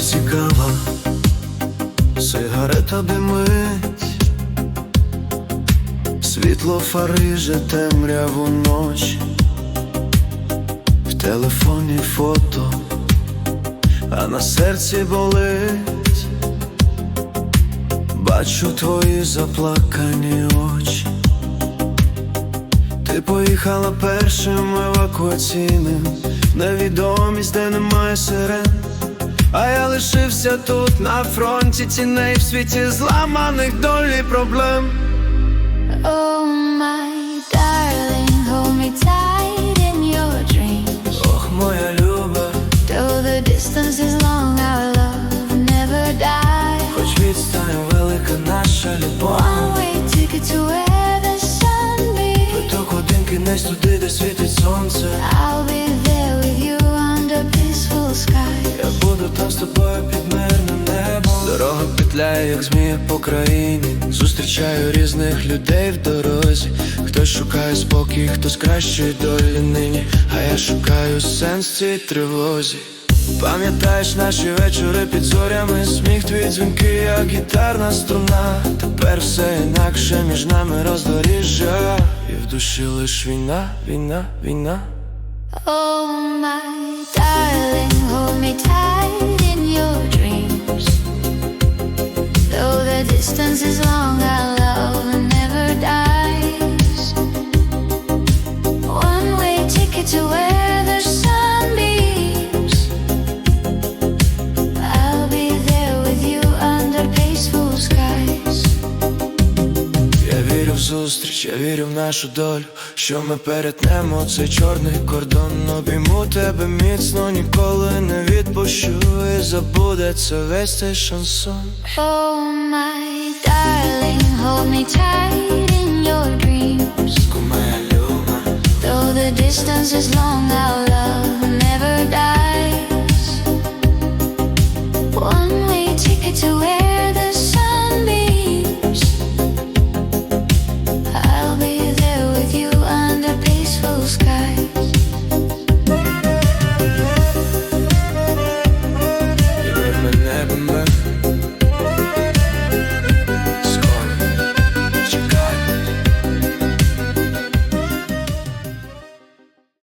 цікава, сигарета димить, світло фариже темряву ночі, в телефоні фото, а на серці болить, бачу твої заплакані очі. Ти поїхала першим евакуаційним, невідомість, де немає сирен. А я лишився тут на фронті ціней в світі зламаних долі проблем. Oh, my darling, hold me tight in your dreams. Ох, моя люба, Though the distance is long, our love never dies. хоч відстань велика наша любов. One way ticket to where the sun beams. Квиток один кінець туди, де світить сонце. I'll be Петляє, як змія по країні. Зустрічаю різних людей в дорозі. Хтось шукає спокій, хтось кращої долі нині. А я шукаю сенс цій тривозі. Пам'ятаєш наші вечори під зорями, сміх твій дзвінки, як гітарна струна. Тепер все інакше між нами роздоріжжя. І в душі лиш війна, війна, війна. Oh, my darling, hold me tight in your dreams. The distance is long, зустріч, я вірю в нашу долю, що ми перетнемо цей чорний кордон. Обійму тебе міцно, ніколи не відпущу, і забудеться весь цей шансон. Oh, my darling, hold me tight in your dreams. Though the distance is long, our